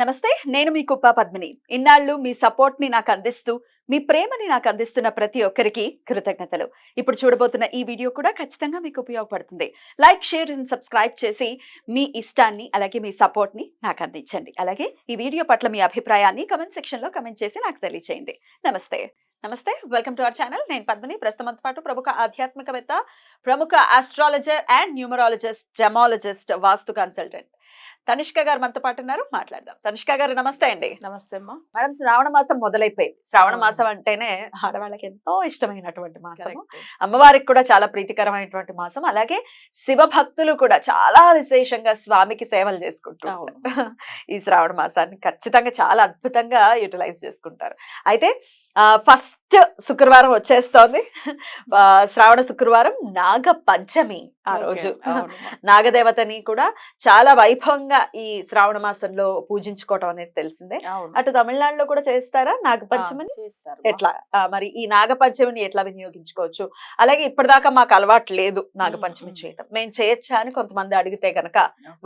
నమస్తే నేను మీ కుప్ప పద్మిని. ఇన్నాళ్ళు మీ సపోర్ట్ని నాకు అందిస్తూ మీ ప్రేమని నాకు అందిస్తున్న ప్రతి ఒక్కరికి కృతజ్ఞతలు. ఇప్పుడు చూడబోతున్న ఈ వీడియో కూడా ఖచ్చితంగా మీకు ఉపయోగపడుతుంది. లైక్ షేర్ అండ్ సబ్స్క్రైబ్ చేసి మీ ఇష్టాన్ని అలాగే మీ సపోర్ట్ని నాకు అందించండి అలాగే ఈ వీడియో పట్ల మీ అభిప్రాయాన్ని కమెంట్ సెక్షన్లో కమెంట్ చేసి నాకు తెలియచేయండి. నమస్తే. నమస్తే వెల్కమ్ టు అవర్ ఛానల్. నేను పద్మిని. ప్రస్తుతంతో పాటు ప్రముఖ ఆధ్యాత్మికవేత్త ప్రముఖ astrologer and numerologist gemologist vastu consultant Tanishka గారు మనతో పాటు ఉన్నారు. మాట్లాడదాం. తనిష్క గారు నమస్తే అండి. నమస్తే అమ్మా. మేడం శ్రావణ మాసం మొదలైపోయింది. శ్రావణ మాసం అంటేనే ఆడవాళ్ళకి ఎంతో ఇష్టమైనటువంటి మాసం. అమ్మవారికి కూడా చాలా ప్రీతికరమైనటువంటి మాసం. అలాగే శివ భక్తులు కూడా చాలా విశేషంగా స్వామికి సేవలు చేసుకుంటారు. ఈ శ్రావణ మాసాన్ని ఖచ్చితంగా చాలా అద్భుతంగా యూటిలైజ్ చేసుకుంటారు. అయితే ఫస్ట్ శుక్రవారం వచ్చేస్తోంది. శ్రావణ శుక్రవారం నాగ పంచమి ఆ. రోజు. నాగదేవతని కూడా చాలా వైభవంగా ఈ శ్రావణ మాసంలో పూజించుకోవటం అనేది తెలిసిందే. అటు తమిళనాడులో కూడా చేస్తారా? నాగపంచమిని. ఎట్లా? మరి ఈ నాగపంచమిని ఎట్లా వినియోగించుకోవచ్చు? అలాగే ఇప్పటిదాకా మాకు అలవాటు లేదు నాగపంచమి. చేయటం. మేము చేయొచ్చా అని కొంతమంది అడిగితే గనక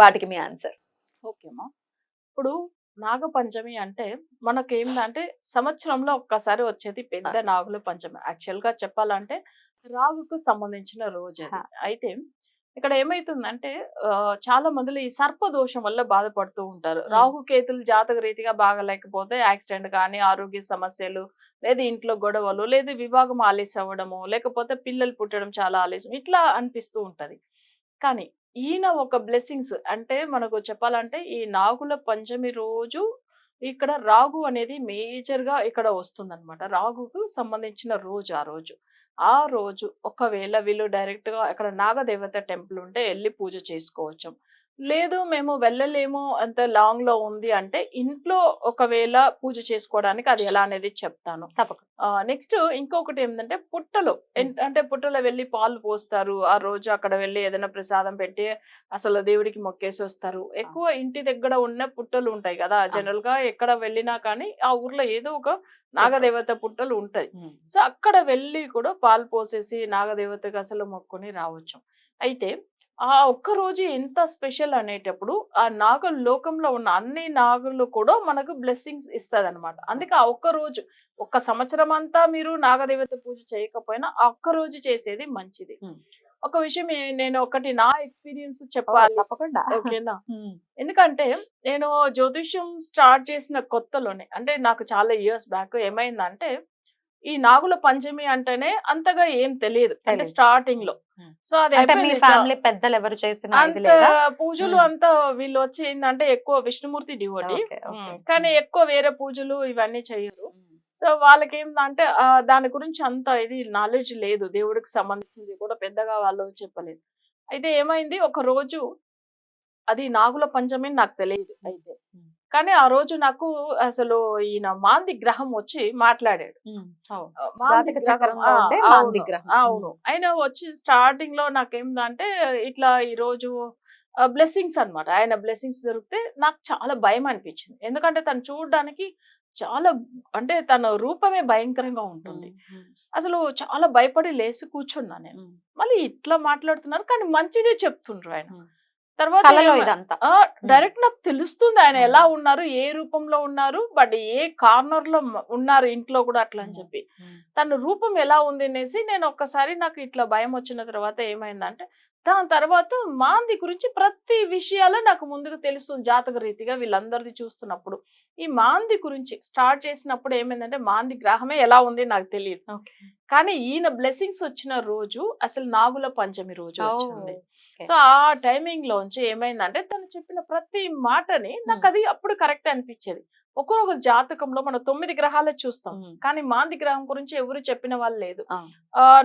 వాటికి మీ ఆన్సర్. ఓకే అమ్మా. ఇప్పుడు నాగపంచమి అంటే మనకేందంటే సంవత్సరంలో ఒక్కసారి వచ్చేది పెద్ద నాగుల పంచమి. యాక్చువల్గా చెప్పాలంటే రాగుకు సంబంధించిన రోజు. అయితే ఇక్కడ ఏమైతుందంటే చాలా మందిలో ఈ సర్ప దోషం వల్ల బాధపడుతూ ఉంటారు. మ్మ్. రాహు కేతులు జాతక రీతిగా బాగలేకపోతే యాక్సిడెంట్ కానీ ఆరోగ్య సమస్యలు లేదా ఇంట్లో గొడవలు లేదా వివాహం ఆలస్యం అవ్వడము లేకపోతే పిల్లలు పుట్టడం చాలా ఆలస్యం ఇట్లా అనిపిస్తూ ఉంటది. కానీ ఈయన ఒక బ్లెస్సింగ్స్ అంటే మనకు చెప్పాలంటే ఈ నాగుల పంచమి రోజు ఇక్కడ రాగు అనేది మేజర్గా ఇక్కడ వస్తుందన్నమాట. రాగుకు సంబంధించిన రోజు ఆ రోజు. ఆ రోజు ఒకవేళ వీళ్ళు డైరెక్ట్గా అక్కడ నాగదేవత టెంపుల్ ఉంటే వెళ్ళి పూజ చేసుకోవచ్చు. లేదు మేము వెళ్ళలేము అంత లాంగ్లో ఉంది అంటే ఇంట్లో ఒకవేళ పూజ చేసుకోవడానికి అది ఎలా అనేది చెప్తాను. తప్పకుండా. నెక్స్ట్ ఇంకొకటి ఏంటంటే పుట్టలో. అంటే పుట్టలో వెళ్ళి పాలు పోస్తారు. ఆ రోజు అక్కడ వెళ్ళి ఏదైనా ప్రసాదం పెట్టి అసలు దేవుడికి మొక్కేసి వస్తారు ఎక్కువ ఇంటి దగ్గర ఉన్న పుట్టలు ఉంటాయి కదా! జనరల్గా ఎక్కడ వెళ్ళినా కానీ ఆ ఊర్లో ఏదో ఒక నాగదేవత పుట్టలు ఉంటాయి. సో అక్కడ వెళ్ళి కూడా పాలు పోసేసి నాగదేవతకి అసలు మొక్కుని రావచ్చు. అయితే ఆ ఒక్క రోజు ఎంత స్పెషల్ అనేటప్పుడు ఆ నాగ లోకంలో ఉన్న అన్ని నాగులు కూడా మనకు బ్లెస్సింగ్స్ ఇస్తుంది అనమాట అందుకే ఆ ఒక్క రోజు ఒక్క సంవత్సరం అంతా మీరు నాగదేవత పూజ చేయకపోయినా ఆ ఒక్క రోజు చేసేది మంచిది. ఒక విషయం నేను ఒకటి నా ఎక్స్పీరియన్స్ చెప్పాలి. తప్పకుండా. ఓకేనా. ఎందుకంటే నేను జ్యోతిష్యం స్టార్ట్ చేసిన కొత్తలోనే అంటే నాకు చాలా ఇయర్స్ బ్యాక్ ఏమైందంటే ఈ నాగుల పంచమి అంటేనే అంతగా ఏం తెలియదు. అంటే. స్టార్టింగ్లో. సో అది ఫ్యామిలీ పెద్దలు ఎవరు చేసిన పూజలు. అంతా వీళ్ళు వచ్చి ఏంటంటే ఎక్కువ విష్ణుమూర్తి డివోటి. కానీ ఎక్కువ వేరే పూజలు ఇవన్నీ చేయరు. సో వాళ్ళకి ఏంటంటే దాని గురించి అంత ఇది నాలెడ్జ్ లేదు. దేవుడికి సంబంధించింది కూడా పెద్దగా వాళ్ళు చెప్పలేదు. అయితే ఏమైంది? ఒక రోజు అది నాగుల పంచమి నాకు తెలియదు అయితే. కానీ ఆ రోజు నాకు అసలు ఈయన మాంది గ్రహం వచ్చి మాట్లాడాడు. అవును. ఆయన వచ్చి స్టార్టింగ్లో నాకేందంటే ఇట్లా ఈ రోజు బ్లెస్సింగ్స్ అన్నమాట ఆయన బ్లెస్సింగ్స్ దొరికితే నాకు చాలా భయం అనిపించింది ఎందుకంటే తను చూడడానికి చాలా అంటే తన రూపమే భయంకరంగా ఉంటుంది. అసలు చాలా భయపడి లేచి కూర్చున్నా నేను. మళ్ళీ ఇట్లా మాట్లాడుతున్నారు కానీ మంచిదే చెప్తుండ్రు ఆయన. తర్వాత ఇదంతా డైరెక్ట్ నాకు తెలుస్తుంది ఆయన. ఎలా ఉన్నారు ఏ రూపంలో ఉన్నారు బట్ ఏ కార్నర్లో ఉన్నారు ఇంట్లో కూడా అట్లా అని. చెప్పి. తన రూపం ఎలా ఉంది అనేసి నేను ఒక్కసారి నాకు ఇట్లా భయం వచ్చిన తర్వాత ఏమైందంటే దాని తర్వాత మాంది గురించి ప్రతి విషయాలు నాకు ముందుకు తెలుస్తుంది జాతక రీతిగా వీళ్ళందరిది చూస్తున్నప్పుడు. ఈ మాంది గురించి స్టార్ట్ చేసినప్పుడు ఏమైందంటే మాంది గ్రహమే ఎలా ఉంది నాకు తెలియదు. కానీ ఈయన బ్లెస్సింగ్స్ వచ్చిన రోజు అసలు నాగుల పంచమి రోజు వచ్చింది. సో ఆ టైమింగ్ లోంచి ఏమైందంటే తను చెప్పిన ప్రతి మాటని నాకు అది అప్పుడు కరెక్ట్ అనిపించేది. ఒక్కొక్క జాతకంలో మనం తొమ్మిది గ్రహాలే చూస్తాం. కానీ మాంది గ్రహం గురించి ఎవరు చెప్పిన వాళ్ళు లేదు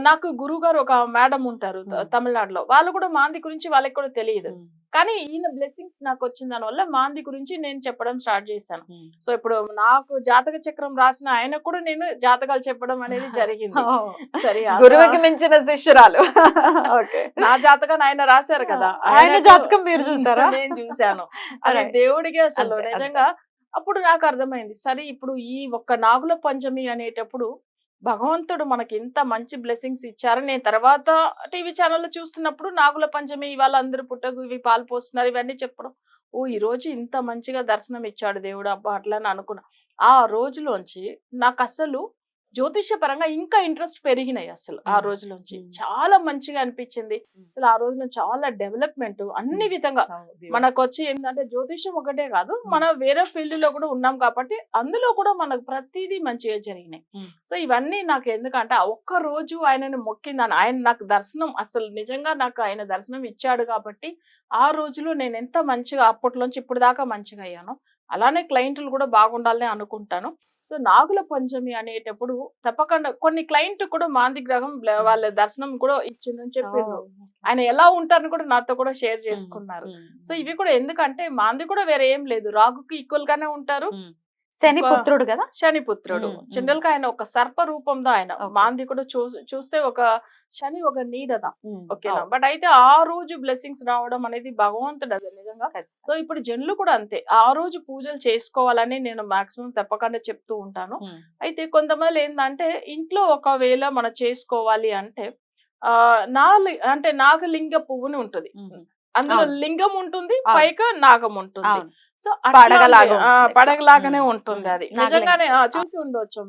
నాకు గురువు గారు ఒక మేడం ఉంటారు. తమిళనాడులో వాళ్ళు కూడా మాంది గురించి వాళ్ళకి కూడా తెలియదు. కానీ ఈయన బ్లెస్సింగ్స్ నాకు వచ్చిన దాని వల్ల మాంది గురించి నేను చెప్పడం స్టార్ట్ చేశాను. సో ఇప్పుడు నాకు జాతక చక్రం రాసిన ఆయన కూడా నేను జాతకాలు చెప్పడం అనేది జరిగింది. సరే గురువుకి మించిన శిష్యురాలు నా జాతకాన్ని ఆయన రాశారు కదా ఆయన జాతకం మీరు చూసారా? నేను చూశాను అది. దేవుడికి అసలు. నిజంగా అప్పుడు నాకు అర్థమైంది. సరే ఇప్పుడు ఈ ఒక్క నాగుల పంచమి అనేటప్పుడు భగవంతుడు మనకి ఇంత మంచి బ్లెస్సింగ్స్ ఇచ్చారు. నేను తర్వాత టీవీ ఛానల్లో చూస్తున్నప్పుడు నాగుల పంచమి ఇవాళ అందరూ పుట్టగు ఇవి పాలు పోస్తున్నారు ఇవన్నీ చెప్పడం. ఓ ఈ రోజు ఇంత మంచిగా దర్శనం ఇచ్చాడు దేవుడు అబ్బా అట్లా అని అనుకున్నా. ఆ రోజులోంచి నాకు అసలు జ్యోతిష్య పరంగా ఇంకా ఇంట్రెస్ట్ పెరిగినాయి అసలు ఆ. రోజులోంచి. చాలా మంచిగా అనిపించింది. అసలు ఆ రోజున చాలా డెవలప్మెంట్ అన్ని విధంగా మనకు వచ్చి ఏంటంటే జ్యోతిష్యం ఒకటే కాదు మనం వేరే ఫీల్డ్లో కూడా ఉన్నాం కాబట్టి అందులో కూడా మనకు ప్రతిదీ మంచిగా జరిగినాయి. సో ఇవన్నీ నాకు ఎందుకంటే ఆ ఒక్క రోజు ఆయనను మొక్కిందని ఆయన నాకు దర్శనం అసలు నిజంగా నాకు ఆయన దర్శనం ఇచ్చాడు కాబట్టి ఆ రోజులో నేను ఎంత మంచిగా అప్పట్లోంచి ఇప్పుడు దాకా మంచిగా అయ్యాను అలానే క్లయింట్లు కూడా బాగుండాలని అనుకుంటాను సో నాగుల పంచమి అనేటప్పుడు తప్పకుండా కొన్ని క్లయింట్ కూడా మాంది గ్రహం వాళ్ళ దర్శనం కూడా ఇచ్చిందని చెప్పారు ఆయన ఎలా ఉంటారని కూడా నాతో కూడా షేర్ చేసుకున్నారు. సో ఇవి కూడా ఎందుకంటే మాంది కూడా వేరే ఏం లేదు. రాగుకి ఈక్వల్ గానే ఉంటారు. శని పుత్రుడు కదా శనిపుత్రుడు మ్మ్, మ్మ్. జనరల్గా ఆయన ఒక సర్ప రూపంలో ఆయన Okay. మాంది కూడా చూ- చూస్తే ఒక శని ఒక నీడదా ఓకేనా. బట్ అయితే ఆ రోజు బ్లెస్సింగ్స్ రావడం అనేది భగవంతుడు అది నిజంగా. సో ఇప్పుడు జనులు కూడా అంతే ఆ రోజు పూజలు చేసుకోవాలని నేను మాక్సిమం తప్పకుండా చెప్తూ ఉంటాను. అయితే కొంతమంది ఏంటంటే ఇంట్లో ఒకవేళ మనం చేసుకోవాలి అంటే ఆ నా అంటే నాగలింగ పువ్వుని ఉంటుంది. అందులో. లింగం ఉంటుంది. పైగా నాగం ఉంటుంది సో. పడగలాగానే. ఉంటుంది అది. నిజంగానే చూసి ఉండొచ్చు.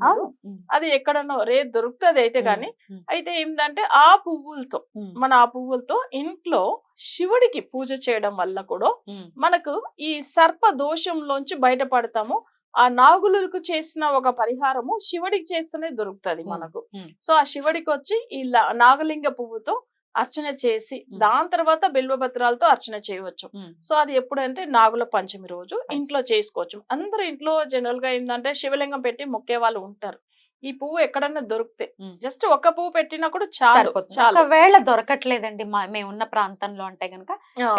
అది ఎక్కడనో రే దొరుకుతుంది అయితే కానీ. అయితే ఏంటంటే ఆ పువ్వులతో. మన ఆ పువ్వులతో ఇంట్లో శివుడికి పూజ చేయడం వల్ల కూడా. మనకు ఈ సర్ప దోషంలోంచి బయటపడతాము ఆ నాగులకు చేసిన ఒక పరిహారము శివుడికి చేస్తేనే దొరుకుతది. మనకు. సో ఆ శివుడికి వచ్చి ఈ నాగలింగ పువ్వుతో అర్చన చేసి. దాని తర్వాత బిల్వపత్రాలతో అర్చన చేయవచ్చు. సో అది ఎప్పుడంటే నాగుల పంచమి రోజు ఇంట్లో చేసుకోవచ్చు అందరూ ఇంట్లో జనరల్గా ఏంటంటే శివలింగం పెట్టి మొక్కే వాళ్ళు ఉంటారు ఈ పువ్వు ఎక్కడన్నా దొరికితే. జస్ట్ ఒక్క పువ్వు పెట్టినా కూడా చాలు ఒకవేళ దొరకట్లేదండి మేము ఉన్న ప్రాంతంలో అంటే గనుక.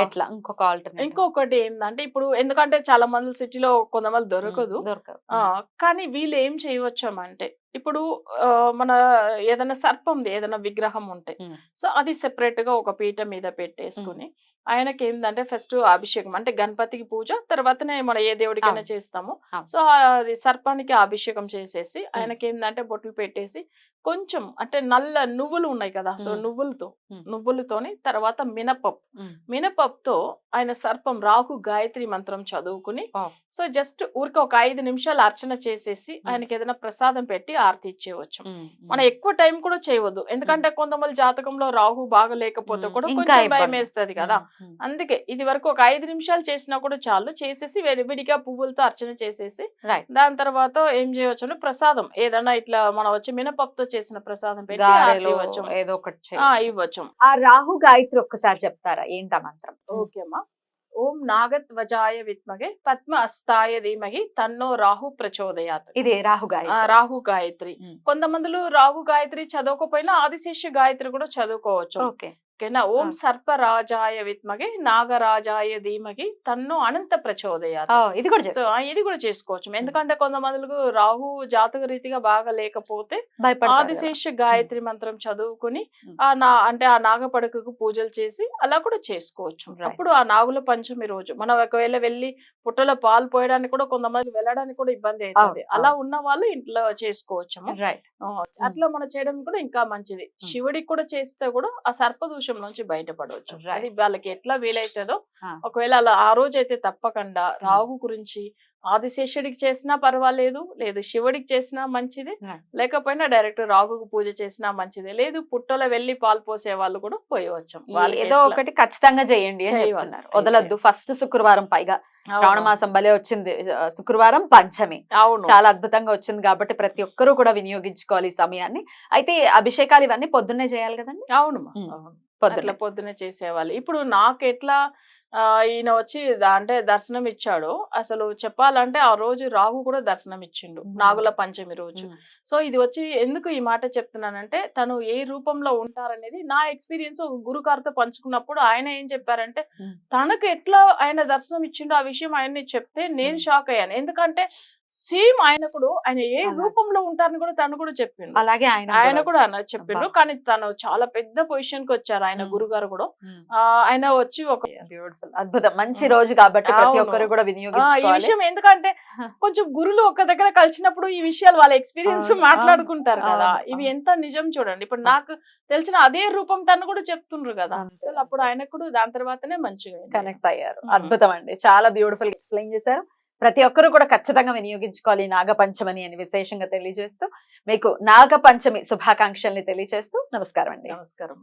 ఎట్లా? ఇంకొక ఆల్టర్నేట్ ఇంకొకటి ఏంటంటే ఇప్పుడు ఎందుకంటే చాలా మంది సిటీలో కొంతమంది దొరకదు. దొరకదు కానీ వీళ్ళు ఏం చేయవచ్చామంటే ఇప్పుడు ఆ, మన ఏదైనా సర్పంది ఏదైనా విగ్రహం ఉంటే. సో అది సెపరేట్గా ఒక పీట మీద పెట్టేసుకుని ఆయనకి ఏంటంటే ఫస్ట్ అభిషేకం అంటే గణపతికి పూజ తర్వాతనే మనం ఏ దేవుడికైనా. చేస్తాము. సో సర్పానికి అభిషేకం చేసేసి ఆయనకి ఏంటంటే బొట్లు పెట్టేసి కొంచెం అంటే నల్ల నువ్వులు ఉన్నాయి కదా సో. నువ్వులతో. నువ్వులతోని తర్వాత మినపప్పు. మినపప్పుతో ఆయన సర్పం రాహు గాయత్రి మంత్రం చదువుకుని. సో జస్ట్ ఊరికి ఒక ఐదు నిమిషాలు అర్చన చేసేసి ఆయనకి ఏదైనా ప్రసాదం పెట్టి ఆరతి ఇచ్చేయవచ్చు ఉమ్. మనం ఎక్కువ టైం కూడా చేయవద్దు ఎందుకంటే కొంతమంది జాతకంలో రాహు బాగా లేకపోతే. కూడా కొంచెం భయం. వేస్తుంది కదా. అందుకే ఇది వరకు ఒక ఐదు నిమిషాలు చేసినా కూడా చాలు చేసేసి విడివిడిగా పువ్వులతో అర్చన చేసేసి దాని తర్వాత ఏం చేయవచ్చు ప్రసాదం ఏదైనా ఇట్లా మనం వచ్చి మినపప్పుతో చేసిన ప్రసాదం పెట్టి ఇవ్వచ్చు ఏదో ఒకటి ఆ, చేయొచ్చు. ఇవ్వచ్చు. ఆ రాహు గాయత్రి ఒక్కసారి చెప్తారా? ఏంటా మంత్రం? ఓకేమ్మా ఓం నాగధ్వజాయ విద్మగే పద్మ అస్తాయ ధీమహి తన్నో రాహు ప్రచోదయాత్. ఇది రాహు రాహు గాయత్రి. కొంతమందిలో రాహు గాయత్రి చదవకపోయినా ఆదిశేష గాయత్రి కూడా చదువుకోవచ్చు. ఓం ఆ. సర్పరాజాయ విద్మగే నాగరాజాయ ధీమగి తన్ను అనంత ప్రచోదయాత్. ఓ, ఇది కూడా సో ఇది కూడా చేసుకోవచ్చు. ఎందుకంటే కొంతమందికి రాహు జాతక రీతిగా బాగా లేకపోతే. ఆదిశేష గాయత్రి మంత్రం చదువుకుని. ఆ నా అంటే ఆ నాగపడకకు పూజలు చేసి అలా కూడా చేసుకోవచ్చు. అప్పుడు ఆ నాగుల పంచమి రోజు. మనం ఒకవేళ వెళ్ళి పుట్టలో పాలు పోయడానికి కూడా కొంతమంది వెళ్ళడానికి కూడా ఇబ్బంది అవుతుంది అలా. ఉన్న వాళ్ళు ఇంట్లో చేసుకోవచ్చు అట్లా మనం చేయడం కూడా ఇంకా మంచిది. శివుడికి కూడా చేస్తే కూడా ఆ సర్పదూషం నుంచి బయటపడవచ్చు. అది వాళ్ళకి ఎట్లా వీలైతుందో. ఒకవేళ అలా ఆ రోజు అయితే తప్పకుండా రాహు గురించి ఆదిశేషుడికి చేసినా పర్వాలేదు లేదు శివుడికి చేసినా మంచిది. లేకపోయినా డైరెక్ట్ రాహుకు పూజ చేసినా మంచిది లేదు పుట్టలో వెళ్ళి పాలు పోసే వాళ్ళు కూడా పోయవచ్చు. ఏదో ఒకటి ఖచ్చితంగా చేయండి అని చేయాలి. చెప్తున్నారు. వదలొద్దు. ఫస్ట్ శుక్రవారం పైగా. శ్రావణ మాసం భలే వచ్చింది. శుక్రవారం పంచమి. అవును. చాలా అద్భుతంగా వచ్చింది కాబట్టి ప్రతి ఒక్కరూ కూడా వినియోగించుకోవాలి ఈ సమయాన్ని. అయితే అభిషేకాలు ఇవన్నీ పొద్దున్నే చేయాలి కదండి? అవును పొద్దున్నే. అట్లా పొద్దునే చేసేవాళ్ళు. ఇప్పుడు నాకు ఎట్లా ఈయన వచ్చి అంటే దర్శనం ఇచ్చాడు అసలు చెప్పాలంటే ఆ రోజు రాహు కూడా దర్శనం ఇచ్చిండు. నాగుల పంచమి రోజు. సో ఇది వచ్చి ఎందుకు ఈ మాట చెప్తున్నానంటే తను ఏ రూపంలో ఉంటారనేది నా ఎక్స్పీరియన్స్ ఒక గురుగారితో పంచుకున్నప్పుడు ఆయన ఏం చెప్పారంటే. తనకు ఎట్లా ఆయన దర్శనం ఇచ్చిండో ఆ విషయం ఆయన్ని చెప్తే నేను. షాక్ అయ్యాను ఎందుకంటే సేమ్ ఆయన కూడా ఆయన ఏ. రూపంలో ఉంటారని కూడా తను కూడా చెప్పిండు అలాగే ఆయన ఆయన కూడా. అన్న చెప్పిండు. కానీ తను చాలా పెద్ద పొజిషన్కి వచ్చారు ఆయన. గురుగారు కూడా ఆయన వచ్చి ఒక బ్యూటిఫుల్ అద్భుతం మంచి. రోజు కాబట్టి ప్రతి. ఒక్కరు కూడా ఆ, ఈ వినియోగించుకోవాలి విషయం ఎందుకంటే కొంచెం గురులు ఒక దగ్గర కలిసినప్పుడు ఈ విషయాలు వాళ్ళ ఎక్స్పీరియన్స్ మాట్లాడుకుంటారు కదా ఇవి. ఎంత నిజం చూడండి ఇప్పుడు. నాకు తెలిసిన అదే రూపం తను కూడా చెప్తుండ్రు కదా అప్పుడు ఆయనకు కూడా దాని తర్వాతనే మంచిగా. కనెక్ట్ అయ్యారు. అద్భుతం అండి చాలా బ్యూటిఫుల్ ఎక్స్ప్లెయిన్ చేశారు ప్రతి ఒక్కరూ కూడా ఖచ్చితంగా వినియోగించుకోవాలి నాగపంచమని అని విశేషంగా తెలియజేస్తూ మీకు నాగపంచమి శుభాకాంక్షల్ని తెలియజేస్తూ నమస్కారం అండి నమస్కారం